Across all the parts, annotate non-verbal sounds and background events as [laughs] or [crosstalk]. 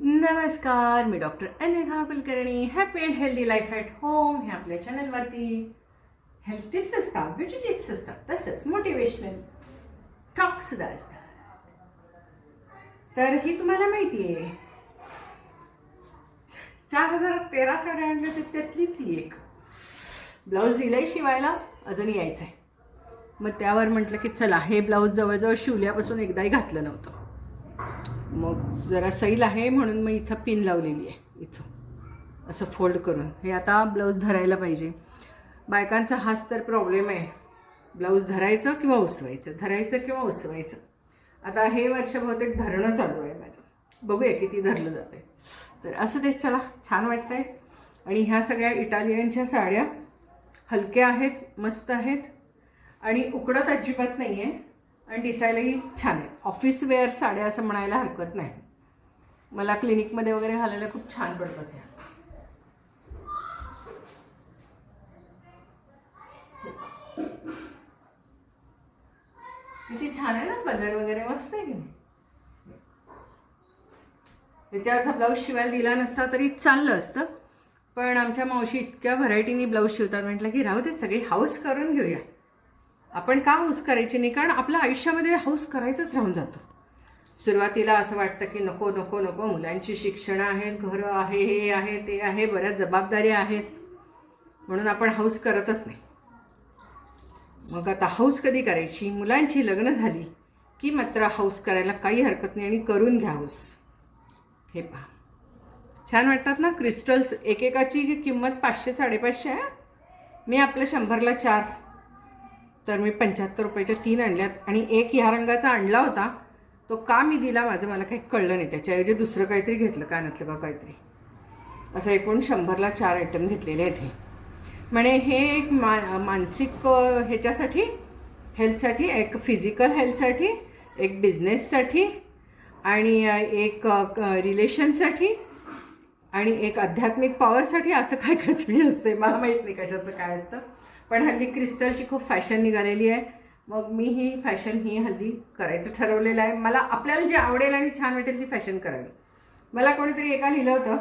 नमस्कार मी doctor Anagha Kulkarni. Happy and healthy life at home हे आपल्या चॅनलवरती. हेल्थ टिप्स असतात ब्युटी टिप्स असतात तसंच मोटिवेशनल टॉक सुद्धा असतात. तर ही तुम्हाला माहिती आहे. चार हजार तेरा साड्या आणल्या तर त्यातलीच ही एक. ब्लाऊज दिलंय शिवायला अजून यायचं आहे मग त्यावर म्हटलं की चला हे ब्लाऊज जवळजवळ शिवल्यापासून एकदाही घातलं नव्हतं. मग जरा सैल आहे म्हणून मग इथं पिन लावलेली आहे इथं. असं फोल्ड करून. हे आता ब्लाऊज धरायला पाहिजे. बायकांचा हाच तर प्रॉब्लेम आहे. ब्लाऊज धरायचं किंवा उसवायचं? धरायचं किंवा उसवायचं? आता हे वर्ष बहुतेक धरणं चालू आहे माझं. बघूया किती धरलं जातं आहे तर असं ते चला. छान वाटतंय. आणि ह्या सगळ्या इटालियनच्या साड्या हलक्या आहेत मस्त आहेत. आणि उकडत अजिबात नाही आहे आणि दिसायलाही छान आहे. ऑफिस वेअर साड्या असं म्हणायला हरकत नाही. मला क्लिनिकमध्ये वगैरे घालायला खूप छान पडतात ह्या किती छान आहे ना पदर वगैरे मस्त आहे की नाही? त्याच्यावरचा ब्लाऊज शिवायला दिला नसता तरी चाललं असतं. पण आमच्या मावशी इतक्या व्हरायटीनी ब्लाऊज शिवतात. म्हटलं की राहू दे सगळी हाऊस करून घेऊया. आपण का हौस करायची नाही? कारण आपल्या आयुष्यामध्ये हौस करायचंच राहून जातं. सुरुवातीला असं वाटतं की नको नको नको मुलांची शिक्षणं आहेत घरं आहे हे आहे ते आहे बऱ्याच जबाबदाऱ्या आहेत. म्हणून आपण हौस करतच नाही. मग आता हौस कधी करायची? मुलांची लग्न झाली की मात्र हौस करायला काही हरकत नाही आणि करून घ्या हौस हे पहा. छान वाटतात ना? क्रिस्टल्स एकेकाची किंमत पाचशे साडेपाचशे आहे? मी आपल्या शंभरला चार. तर मी पंच्याहत्तर रुपयाच्या तीन आणल्यात आणि एक ह्या रंगाचा आणला होता तो का मी दिला माझं मला काही कळलं नाही. त्याच्याऐवजी दुसरं काहीतरी घेतलं कानातलं का काहीतरी. असं एकूण शंभरला चार आयटम घेतलेले आहेत हे. म्हणे हे एक मा मानसिक ह्याच्यासाठी हेल्थसाठी एक फिजिकल हेल्थसाठी एक बिझनेससाठी आणि एक रिलेशनसाठी आणि एक आध्यात्मिक पॉवरसाठी असं काय काहीतरी असते मला माहीत नाही कशाचं काय असतं. पण हल्ली क्रिस्टलची खूप फॅशन निघालेली आहे. मग मी ही फॅशन ही हल्ली करायचं ठरवलेलं आहे. मला आपल्याला जे आवडेल आणि छान वाटेल ती फॅशन करावी. मला कोणीतरी एका लिहिलं होतं.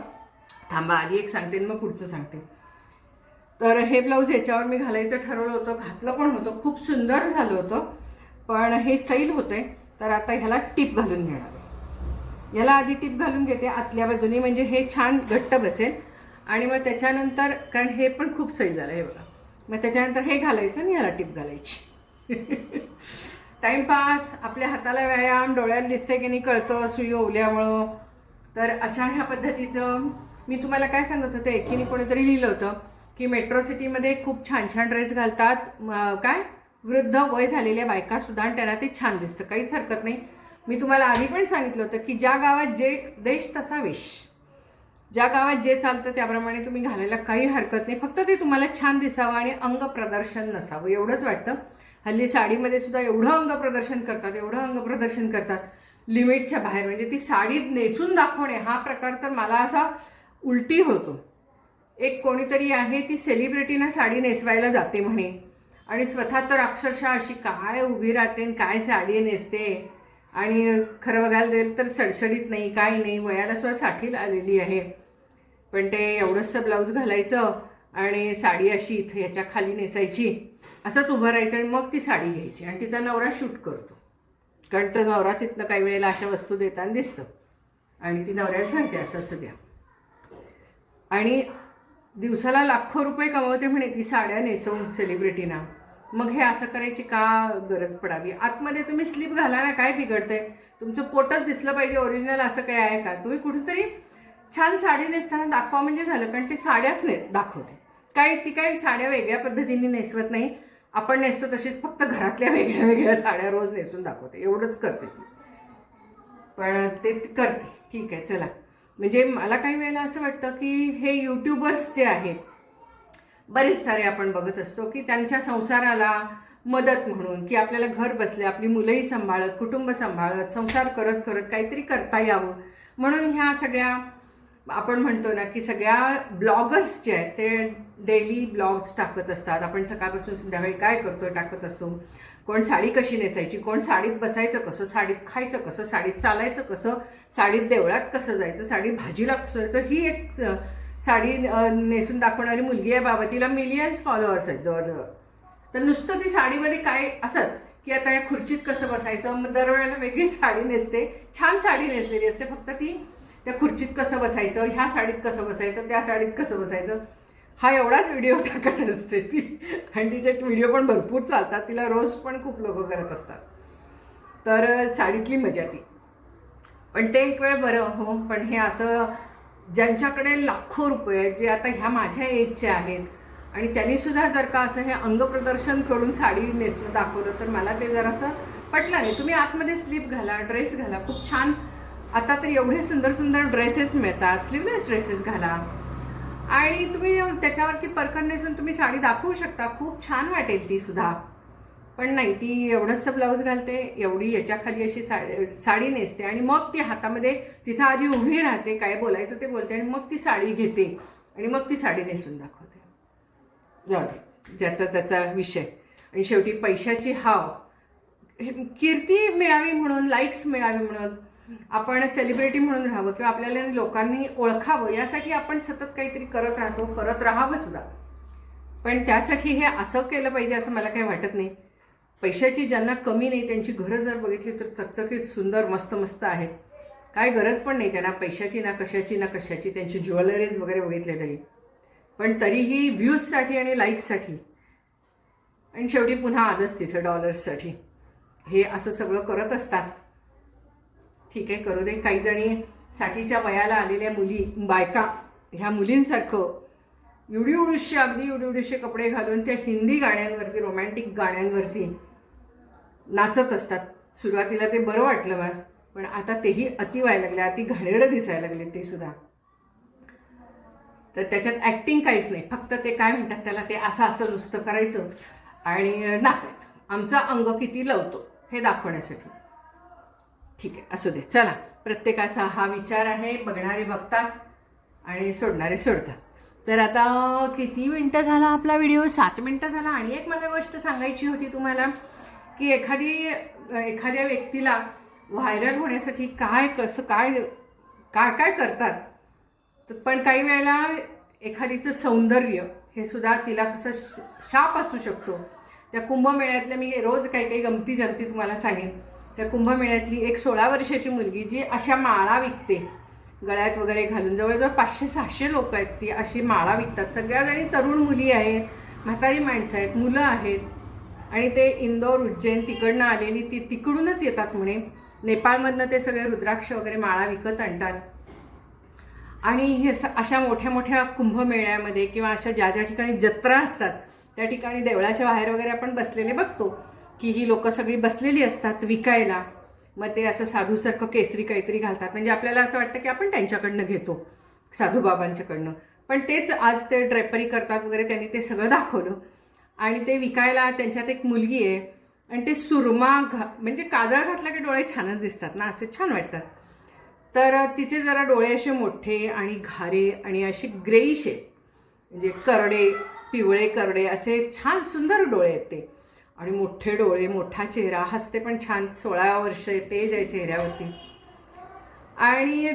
थांबा आधी एक सांगते आणि मग पुढचं सांगते. तर हे ब्लाऊज याच्यावर मी घालायचं ठरवलं होतं. घातलं पण होतं. खूप सुंदर झालं होतं. पण हे सैल होते तर आता ह्याला टिप घालून घेणार आहे. याला आधी टिप घालून घेते आतल्या बाजूनी. म्हणजे हे छान घट्ट बसेल. आणि मग त्याच्यानंतर कारण हे पण खूप सैल झालं. हे बघा. मग त्याच्यानंतर हे घालायचं आणि याला टिप घालायची. टाइमपास आपल्या हाताला व्यायाम डोळ्याला दिसते की नाही कळतं सुई ओवल्यामुळं. तर अशा ह्या पद्धतीचं मी तुम्हाला काय सांगत होते एकीने कोणीतरी लिहिलं होतं की मेट्रो सिटीमध्ये खूप छान छान ड्रेस घालतात. काय? वृद्ध वय झालेल्या बायका सुद्धा आणि त्यांना ते छान दिसतं. काहीच हरकत नाही. मी तुम्हाला आधी पण सांगितलं होतं की ज्या गावात जे देश तसा वेश. ज्या गावात जे चालतं त्याप्रमाणे तुम्ही घालायला काही हरकत नाही. फक्त ते तुम्हाला छान दिसावं आणि अंग प्रदर्शन नसावं. एवढंच वाटतं. हल्ली साडीमध्ये सुद्धा एवढं अंग प्रदर्शन करतात एवढं अंग प्रदर्शन करतात. लिमिटच्या बाहेर. म्हणजे ती साडी नेसून दाखवणे हा प्रकार तर मला असा उलटी होतो. एक कोणीतरी आहे ती सेलिब्रिटीना साडी नेसवायला जाते म्हणे. आणि स्वतः तर अक्षरशः अशी काय उभी राहते आणि काय साडी नेसते? आणि खरं बघायला जाईल तर सडसडीत नाही काय नाही वयाला सुद्धा साठीला आलेली आहे. पण ते एवढंसं ब्लाऊज घालायचं आणि साडी अशी इथं ह्याच्या खाली नेसायची असंच उभं राहायचं आणि मग ती साडी घ्यायची आणि तिचा नवरा शूट करतो. कारण तो नवरा तिथनं काही वेळेला अशा वस्तू देताना दिसतं. आणि ती नवऱ्याला सांगते असं असं द्या. आणि दिवसाला लाखो रुपये कमवते म्हणे ती साड्या नेसवून सेलिब्रिटीना मग हे असं करायची का गरज पडावी? आतमध्ये तुम्ही स्लीप घाला ना काय बिघडतंय? तुमचं पोटच दिसलं पाहिजे ओरिजिनल असं काय आहे का? तुम्ही कुठेतरी छान साडी नेसताना दाखवा म्हणजे झालं कारण ते साड्याच ने दाखवते. काय ती काय साड्या वेगळ्या पद्धतीने नेसवत नाही. आपण नेसतो तशीच फक्त घरातल्या वेगळ्या वेगळ्या साड्या रोज नेसून दाखवते. एवढंच करते ती. पण ते करते. ठीक आहे चला. म्हणजे मला काही वेळेला असं वाटतं की हे यूट्यूबर्स जे आहेत बरेच सारे आपण बघत असतो की त्यांच्या संसाराला मदत म्हणून की आपल्याला घर बसले आपली मुलंही सांभाळत कुटुंब सांभाळत संसार करत करत काहीतरी करता यावं. म्हणून ह्या सगळ्या आपण म्हणतो ना की सगळ्या ब्लॉगर्स जे आहेत ते डेली ब्लॉग्स टाकत असतात. आपण सकाळपासून संध्याकाळी काय करतो टाकत असतो. कोण साडी कशी नेसायची कोण साडीत बसायचं कसं साडीत खायचं कसं साडीत चालायचं कसं साडीत देवळात कसं जायचं साडी भाजीला कसं जायचं ही एक साडी नेसून दाखवणारी मुलगी आहे बाबा. तिला मिलियन्स फॉलोअर्स आहेत जवळजवळ. तर नुसतं ती साडीमध्ये काय असत की आता या खुर्चीत कसं बसायचं? मग दरवेळेला वेगळी साडी नेसते. छान साडी नेसलेली असते. फक्त ती त्या खुर्चीत कसं बसायचं? ह्या साडीत कसं बसायचं? त्या साडीत कसं बसायचं? हा एवढाच व्हिडिओ टाकत असते ती. आणि तिचे व्हिडिओ पण भरपूर चालतात. तिला रोज पण खूप लोक करत असतात. तर साडीतली मजा ती. पण ते एक वेळ बरं हो. पण हे असं ज्यांच्याकडे लाखो रुपये जे आता ह्या माझ्या एजचे आहेत. आणि त्यांनी सुद्धा जर का असं हे अंगप्रदर्शन करून साडी नेसणं दाखवलं तर मला ते जरासं पटलं नाही. तुम्ही आतमध्ये स्लीप घाला ड्रेस घाला. खूप छान. आता तर एवढे सुंदर सुंदर ड्रेसेस मिळतात. स्लीवलेस ड्रेसेस घाला. आणि तुम्ही त्याच्यावरती परकर नेसून तुम्ही साडी दाखवू शकता. खूप छान वाटेल ती सुद्धा. पण नाही ती एवढंसं ब्लाऊज घालते एवढी याच्याखाली अशी साडी साडी नेसते आणि मग ती हातामध्ये तिथं आधी उभी राहते काय बोलायचं ते बोलते आणि मग ती साडी घेते आणि मग ती साडी नेसून दाखवते. जाऊ दे ज्याचा त्याचा विषय. आणि शेवटी पैशाची हाव. हे- कीर्ती मिळावी म्हणून लाईक्स मिळावी म्हणून आपण सेलिब्रिटी म्हणून राहावं किंवा आपल्याला लोकांनी ओळखावं यासाठी आपण सतत काहीतरी करत राहतो करत राहावं सुद्धा. पण त्यासाठी हे असं केलं पाहिजे असं मला काही वाटत नाही. पैशाची ज्यांना कमी नाही त्यांची घरं जर बघितली तर चकचकीत सुंदर मस्त मस्त आहेत. काय गरज पण नाही त्यांना पैशाची ना कशाची ना कशाची त्यांची ज्वेलरीज वगैरे बघितले तरी. पण तरीही व्ह्यूजसाठी आणि लाईक्ससाठी. आणि शेवटी पुन्हा आलंच तिथं डॉलर्ससाठी. हे असं सगळं करत असतात. ठीक आहे करू दे. काही जणी साठीच्या वयाला आलेल्या मुली बायका ह्या मुलींसारखं एवढी उडूशे अगदी एवढी उडूशे कपडे घालून त्या हिंदी गाण्यांवरती रोमॅन्टिक गाण्यांवरती नाचत असतात. सुरुवातीला ते बरं वाटलं मला पण आता तेही अति व्हायला लागले अति घाणेरडं दिसायला लागले ते सुद्धा. तर त्याच्यात ॲक्टिंग काहीच नाही. फक्त ते काय म्हणतात त्याला ते असं असं नुसतं करायचं आणि नाचायचं. आमचा अंग किती लवतो हे दाखवण्यासाठी. ठीक आहे असू दे. चला प्रत्येकाचा हा विचार आहे बघणारे बघतात आणि सोडणारे सोडतात. तर आता किती मिनटं झाला आपला व्हिडिओ? सात मिनटं झाला. आणि एक मला गोष्ट सांगायची होती तुम्हाला. की एखादी एखाद्या व्यक्तीला व्हायरल होण्यासाठी काय कसं काय काय काय करतात. तर पण काही वेळेला एखादीचं सौंदर्य हे सुद्धा तिला कसं श- शाप असू शकतो. त्या कुंभमेळ्यातल्या मी रोज काही काही गमती जमती तुम्हाला सांगेन. त्या कुंभमेळ्यातली एक सोळा वर्षाची मुलगी जी अशा माळा विकते. गळ्यात वगैरे घालून जवळजवळ पाचशे सहाशे लोक आहेत ती अशी माळा विकतात. सगळ्या जणी तरुण मुली आहेत म्हातारी माणसं आहेत मुलं आहेत. आणि ते इंदोर उज्जैन तिकडनं आलेली ती तिकडूनच येतात म्हणे. नेपाळमधनं ते सगळे रुद्राक्ष वगैरे माळा विकत आणतात. आणि हे अशा मोठ्या मोठ्या कुंभमेळ्यामध्ये किंवा अशा ज्या ज्या ठिकाणी जत्रा असतात त्या ठिकाणी देवळाच्या बाहेर वगैरे आपण बसलेले बघतो की ही लोक सगळी बसलेली असतात विकायला. मग ते असं साधूसारखं केसरी काहीतरी घालतात. म्हणजे आपल्याला असं वाटतं की आपण त्यांच्याकडनं घेतो साधूबाबांच्याकडनं. पण तेच आज ते ड्रेपरी करतात वगैरे त्यांनी ते सगळं दाखवलं. आणि ते विकायला त्यांच्यात एक मुलगी आहे. आणि ते सुरमा घा म्हणजे काजळ घातला की डोळे छानच दिसतात ना असे छान वाटतात. तर तिचे जरा डोळे असे मोठे आणि घारे आणि असे ग्रेईश आहेत. म्हणजे करडे पिवळे करडे असे छान सुंदर डोळे आहेत ते. आणि मोठे डोळे मोठा चेहरा हसते पण छान सोळा वर्ष आहे, तेज आहे चेहऱ्यावरती. आणि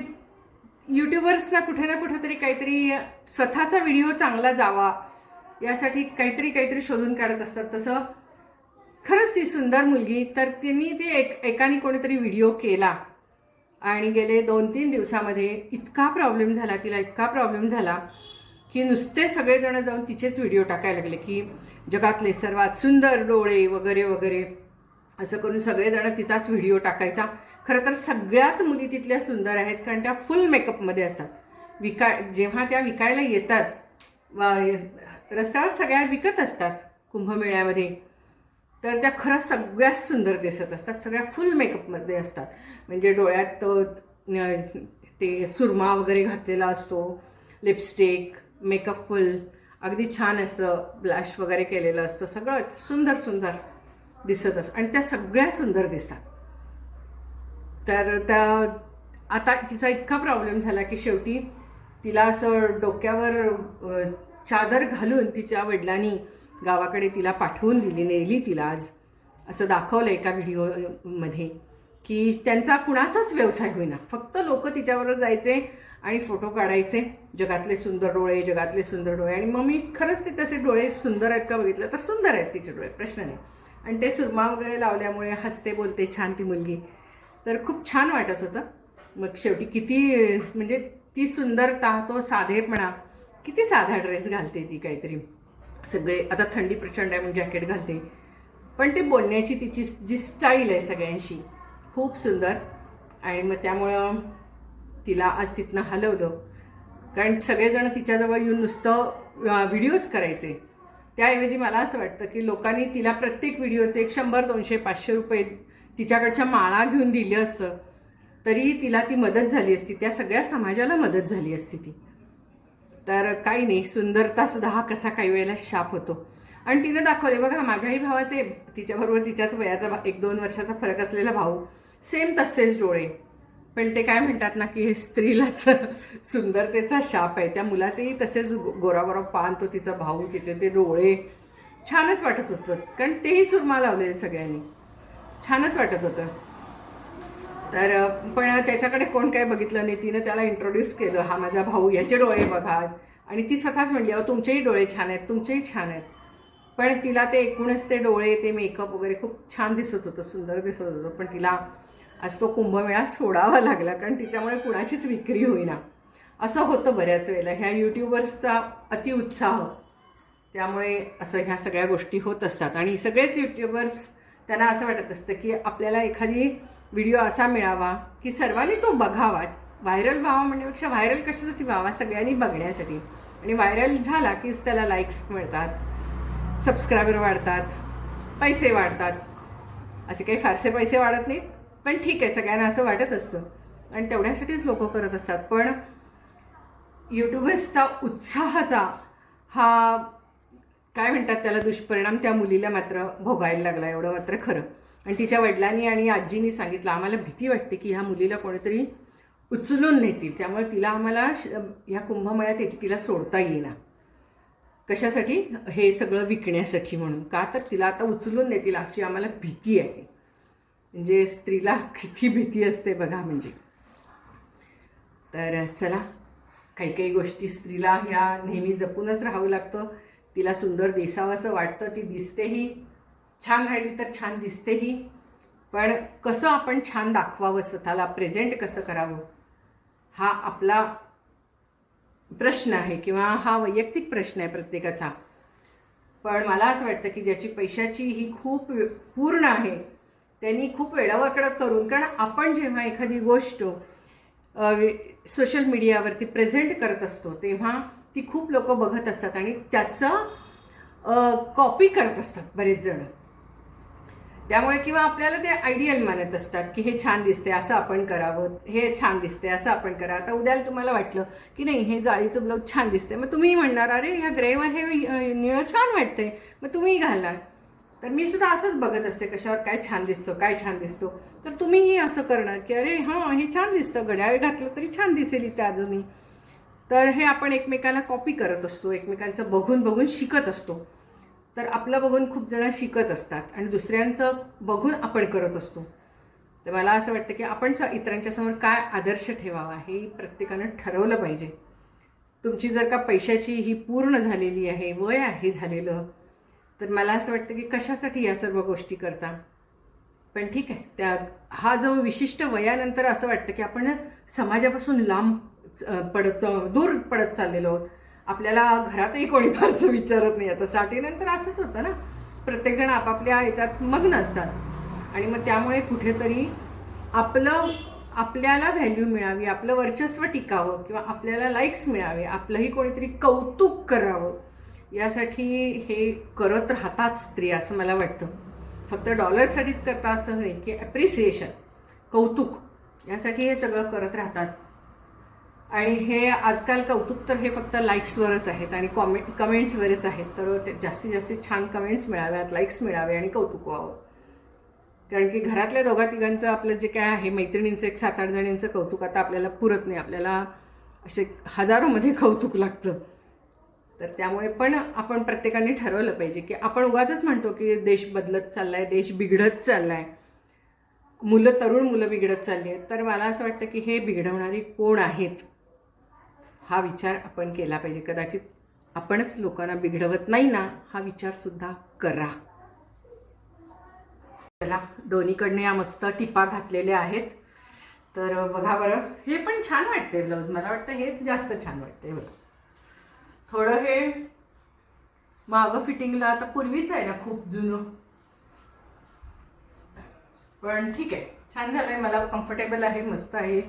यूट्यूबर्सना कुठे ना कुठेतरी काहीतरी स्वतःचा व्हिडिओ चांगला जावा यासाठी काहीतरी काहीतरी शोधून काढत असतात. तसं खरंच ती सुंदर मुलगी तर तिने ती एक एकाने कोणीतरी व्हिडिओ केला आणि गेले दोन तीन दिवसामध्ये इतका प्रॉब्लेम झाला तिला इतका प्रॉब्लेम झाला की नुसते सगळेजण जाऊन तिचेच व्हिडिओ टाकायला लागले की जगातले सर्वात सुंदर डोळे वगैरे वगैरे असं करून सगळेजण तिचाच व्हिडिओ टाकायचा. खरं तर सगळ्याच मुली तिथल्या सुंदर आहेत कारण त्या फुल मेकअपमध्ये असतात. विकाय जेव्हा त्या विकायला येतात वा- रस्त्यावर सगळ्या विकत असतात कुंभमेळ्यामध्ये. तर त्या खरंच सगळ्यात सुंदर दिसत असतात. सगळ्या फुल मेकअपमध्ये असतात. म्हणजे डोळ्यात ते सुरमा वगैरे घातलेला असतो. Lipstick makeup full. अगदी छान असं ब्लॅश वगैरे केलेलं असतं. सगळं सुंदर सुंदर दिसत असतं. आणि त्या सगळ्या सुंदर दिसतात. तर त्या आता तिचा इतका प्रॉब्लेम झाला की शेवटी तिला असं डोक्यावर चादर घालून तिच्या वडिलांनी गावाकडे तिला पाठवून दिली नेली तिला आज. असं दाखवलं एका व्हिडिओमध्ये की त्यांचा कुणाचाच व्यवसाय होईना. फक्त लोक तिच्याबरोबर जायचे आणि फोटो काढायचे. जगातले सुंदर डोळे जगातले सुंदर डोळे. आणि मग मी खरंच ते तसे डोळे सुंदर आहेत का बघितलं? तर सुंदर आहेत तिचे डोळे प्रश्न नाही. आणि ते सुरमा वगैरे लावल्यामुळे हसते बोलते छान ती मुलगी. तर खूप छान वाटत होतं. मग शेवटी किती म्हणजे ती सुंदरता तो साधेपणा किती साधा ड्रेस घालते ती काहीतरी. सगळे आता थंडी प्रचंड आहे म्हणून जॅकेट घालते. पण ते बोलण्याची तिची जी स्टाईल आहे सगळ्यांशी खूप सुंदर. आणि मग त्यामुळं तिला आज तिथनं हलवलं. कारण सगळेजण तिच्याजवळ येऊन नुसतं व्हिडिओज करायचे. त्याऐवजी मला असं वाटतं की लोकांनी तिला प्रत्येक व्हिडिओचे एक शंभर दोनशे पाचशे रुपये तिच्याकडच्या माळा घेऊन दिली असतं तरीही तिला ती मदत झाली असती. त्या सगळ्या समाजाला मदत झाली असती ती. तर काही नाही सुंदरता सुद्धा हा कसा काही वेळेला शाप होतो. आणि तिनं दाखवले बघा माझ्याही भावाचे तिच्याबरोबर तिच्याच वयाचा भा- एक दोन वर्षाचा फरक असलेला भाऊ सेम तसेच डोळे. पण ते काय म्हणतात ना की स्त्रीलाच [laughs] सुंदरतेचा शाप आहे. त्या मुलाचेही तसेच गोरागोरा पान तो तिचा भाऊ तिचे ते डोळे. छानच वाटत होतं. कारण तेही सुरमा लावलेले सगळ्यांनी. छानच वाटत होतं. तर पण त्याच्याकडे कोण काय बघितलं नाही तिनं त्याला इंट्रोड्यूस केलं हा माझा भाऊ याचे डोळे बघा. आणि ती स्वतःच म्हणली अहो तुमचेही डोळे छान आहेत तुमचेही छान आहेत. पण तिला ते एकूणच ते डोळे ते मेकअप वगैरे खूप छान दिसत होतं सुंदर दिसत होतं. पण तिला आज तो कुंभमेळा सोडावा लागला कारण तिच्यामुळे कुणाचीच विक्री होईना. असं होतं बऱ्याच वेळेला. ह्या यूट्यूबर्सचा अतिउत्साह त्यामुळे असं ह्या सगळ्या गोष्टी होत असतात. आणि सगळेच यूट्यूबर्स त्यांना असं वाटत असतं की आपल्याला एखादी व्हिडिओ असा मिळावा की सर्वांनी तो बघावा. व्हायरल व्हावा म्हणण्यापेक्षा व्हायरल कशासाठी व्हावा? सगळ्यांनी बघण्यासाठी. आणि व्हायरल झाला कीच त्याला लाईक्स मिळतात सबस्क्रायबर वाढतात पैसे वाढतात. असे काही फारसे पैसे वाढत नाहीत पण ठीक आहे सगळ्यांना असं वाटत असतं. आणि तेवढ्यासाठीच लोक करत असतात. पण युट्यूबर्सचा उत्साहाचा हा काय म्हणतात त्याला दुष्परिणाम त्या मुलीला मात्र भोगायला लागला. एवढं मात्र खरं. आणि तिच्या वडिलांनी आणि आजीनी सांगितलं. आम्हाला भीती वाटते की ह्या मुलीला कोणीतरी उचलून नेतील. त्यामुळे तिला आम्हाला श- ह्या कुंभमेळ्यात एकटीला सोडता येईना. कशासाठी? हे सगळं विकण्यासाठी म्हणून. का तर तिला आता उचलून नेतील अशी आम्हाला भीती आहे. म्हणजे स्त्रीला किती भीती असते बघा म्हणजे. तर चला काही काही गोष्टी स्त्रीला ह्या नेहमी जपूनच राहावं लागतं. तिला सुंदर दिसावंसं वाटतं ती दिसतेही. छान राहिली तर छान दिसतेही. पण कसं आपण छान दाखवावं स्वतःला प्रेझेंट कसं करावं हा आपला प्रश्न आहे किंवा हा वैयक्तिक प्रश्न आहे प्रत्येकाचा. पण मला असं वाटतं की ज्याची पैशाची ही खूप पूर्ण आहे त्यांनी खूप वेडावाकडं करून कारण आपण जेव्हा एखादी गोष्ट सोशल मीडियावरती प्रेझेंट करत असतो तेव्हा ती खूप लोक बघत असतात आणि त्याचं कॉपी करत असतात बरेच जण. त्यामुळे किंवा आपल्याला ते आयडियल मानत असतात की हे छान दिसते असं आपण करावं हे छान दिसते असं आपण करा आता उद्याला तुम्हाला वाटलं की नाही हे जाळीचं ब्लाऊज छान दिसते मग तुम्ही म्हणणार अरे ह्या ग्रेवर हे निळं छान वाटतंय. मग तुम्ही घालणार. तर मी सुद्धा असंच बघत असते कशावर काय छान दिसतं काय छान दिसतो. तर तुम्हीही असं करणार की अरे हां हे छान दिसतं घड्याळ घातलं तरी छान दिसेल इथे अजूनही तर हे आपण एकमेकाला कॉपी करत असतो एकमेकांचं बघून बघून शिकत असतो. तर आपलं बघून खूप जण शिकत असतात आणि दुसऱ्यांचं बघून आपण करत असतो. तर मला असं वाटतं की आपण स इतरांच्या समोर काय आदर्श ठेवावा हे प्रत्येकानं ठरवलं पाहिजे. तुमची जर का पैशाची ही पूर्ण झालेली आहे वय आहे झालेलं तर मला असं वाटतं की कशासाठी या सर्व गोष्टी करता? पण ठीक आहे त्या हा जो विशिष्ट वयानंतर असं वाटतं की आपण समाजापासून लांब पडत दूर पडत चाललेलो आहोत. आपल्याला घरातही कोणी फारसं विचारत नाही. आता साठीनंतर असंच होतं ना. प्रत्येकजण आपापल्या ह्याच्यात मग्न असतात. आणि मग त्यामुळे कुठेतरी आपलं आपल्याला व्हॅल्यू मिळावी आपलं वर्चस्व टिकावं किंवा आपल्याला लाईक्स मिळावे आपलंही कोणीतरी कौतुक करावं यासाठी हे करत राहतात स्त्री असं मला वाटतं. फक्त डॉलरसाठीच करता असं नाही की ॲप्रिसिएशन कौतुक यासाठी हे सगळं करत राहतात. आणि हे आजकाल कौतुक तर हे फक्त लाईक्सवरच आहेत आणि कॉमे कमेंट्सवरच आहेत. तर ते जास्तीत जास्त छान कमेंट्स मिळाव्यात लाईक्स मिळावे आणि कौतुक व्हावं. कारण की घरातल्या दोघा तिघांचं आपलं जे काय आहे मैत्रिणींचं एक सात आठ जणींचं कौतुक आता आपल्याला पुरत नाही. आपल्याला असे हजारोमध्ये कौतुक लागतं. तर त्यामुळे पण आपण प्रत्येकाने ठरवलं पाहिजे की आपण उगाच म्हणतो की देश बदलत चाललाय देश बिघडत चाललाय. मुलं तरुण मुलं बिघडत चालली आहेत. तर मला असं वाटतं की हे बिघडवणारी कोण आहेत? हा विचार आपण केला पाहिजे. कदाचित आपणच लोकांना बिघडवत नाही ना हा विचार सुद्धा करा. चला दोन्हीकडनं या मस्त टिपा घातलेल्या आहेत. तर बघा बरं हे पण छान वाटते ब्लाऊज. मला वाटतं हेच जास्त छान वाटते बघा. थोडं हे मागं फिटिंगला आता पूर्वीच आहे ना खूप जुनं. पण ठीक आहे छान झालंय. मला कम्फर्टेबल आहे मस्त आहे.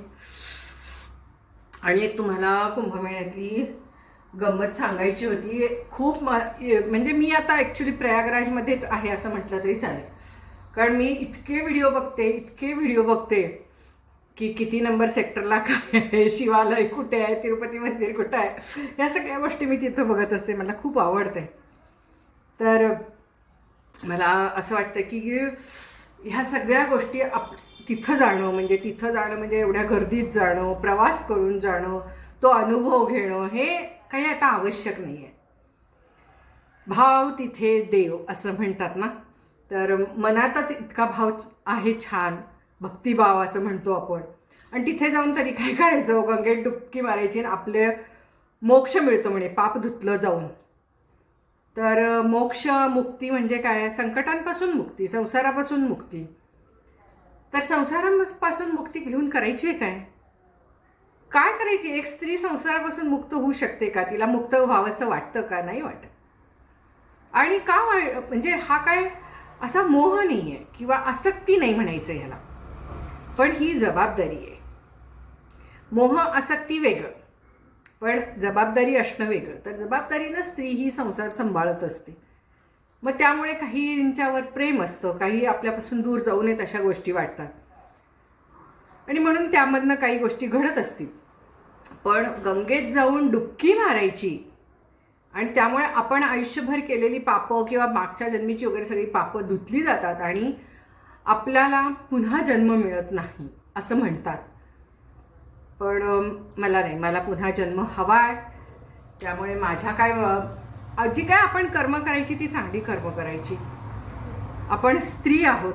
आणि एक तुम्हाला कुंभमेळ्यातली गंमत सांगायची होती. खूप म म्हणजे मी आता ॲक्च्युली प्रयागराजमध्येच आहे असं म्हटलं तरी चालेल. कारण मी इतके व्हिडिओ बघते इतके व्हिडिओ बघते की किती नंबर सेक्टरला काय आहे शिवालय कुठे आहे तिरुपती मंदिर कुठं आहे या सगळ्या गोष्टी मी तिथं बघत असते. मला खूप आवडते. तर मला असं वाटतं की ह्या सगळ्या गोष्टी आप तिथं जाणं म्हणजे तिथं जाणं म्हणजे एवढ्या गर्दीत जाणं प्रवास करून जाणं तो अनुभव घेणं हे काही आता आवश्यक नाही आहे भाव तिथे देव असं म्हणतात ना? तर मनातच इतका भाव आहे छान भक्तिभाव असं म्हणतो आपण. आणि तिथे जाऊन तरी काय करायचं? गंगेत डुबकी मारायची आणि आपले मोक्ष मिळतो म्हणे पाप धुतलं जाऊन. तर मोक्ष मुक्ती म्हणजे काय? संकटांपासून मुक्ती संसारापासून मुक्ती. तर संसारापासून मुक्ती घेऊन करायची आहे काय? काय करायची? एक स्त्री संसारापासून मुक्त होऊ शकते का तिला? मुक्त व्हावंसं वाटतं का? नाही वाटत. आणि का वा- म्हणजे हा काय असा मोह नाही आहे किंवा आसक्ती नाही म्हणायचं ह्याला पण ही जबाबदारी आहे. मोह आसक्ती वेगळं. पण जबाबदारी असणं वेगळं. तर जबाबदारीनं स्त्री ही संसार सांभाळत असते. मग त्यामुळे काहींच्यावर प्रेम असतं काही आपल्यापासून दूर जाऊ नयेत अशा गोष्टी वाटतात. आणि म्हणून त्यामधनं काही गोष्टी घडत असतील. पण गंगेत जाऊन डुबकी मारायची आणि त्यामुळे आपण आयुष्यभर केलेली पापं किंवा मागच्या जन्मीची वगैरे सगळी पापं धुतली जातात आणि आपल्याला पुन्हा जन्म मिळत नाही असं म्हणतात. पण मला नाही मला पुन्हा जन्म हवा आहे. त्यामुळे माझ्या काय जी काय आपण कर्म करायची ती चांगली कर्म करायची. आपण स्त्री आहोत.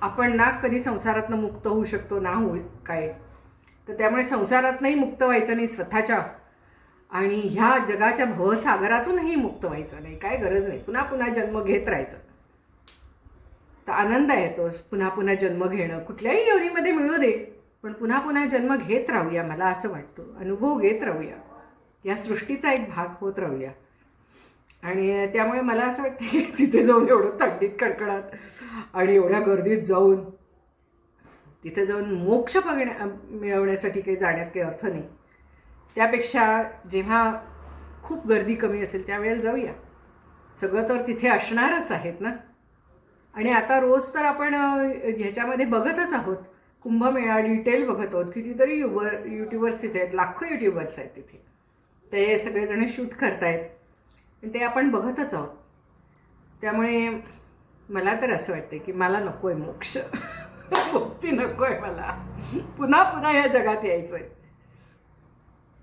आपण ना कधी संसारातनं मुक्त होऊ शकतो ना होईल काय. तर त्यामुळे संसारातनंही मुक्त व्हायचं नाही स्वतःच्या. आणि ह्या जगाच्या भवसागरातूनही मुक्त व्हायचं नाही काय गरज नाही. पुन्हा पुन्हा जन्म घेत राहायचं. तर आनंद येतो पुन्हा पुन्हा जन्म घेणं. कुठल्याही योनीमध्ये मिळू दे पण पुन्हा पुन्हा जन्म घेत राहूया मला असं वाटतं. अनुभव घेत राहूया. या सृष्टीचा एक भाग होत राहूया. आणि त्यामुळे मला असं वाटतं की [laughs] तिथे जाऊन एवढं थंडीत कडकडात आणि एवढ्या गर्दीत जाऊन तिथे जाऊन मोक्ष बघण्या मिळवण्यासाठी काही जाण्यात काही अर्थ नाही. त्यापेक्षा जेव्हा खूप गर्दी कमी असेल त्यावेळेला जाऊया. सगळं तर तिथे असणारच आहेत ना? आणि आता रोज तर आपण ह्याच्यामध्ये बघतच आहोत. कुंभमेळा डिटेल बघत आहोत. कितीतरी युबर यूट्यूबर्स तिथे आहेत. लाखो युट्यूबर्स आहेत तिथे. ते सगळेजण शूट करतायत. ते आपण बघतच आहोत. त्यामुळे मला तर असं वाटतं की मला नको आहे मोक्ष. [laughs] मुक्ती नको आहे मला. पुन्हा पुन्हा या जगात यायचं आहे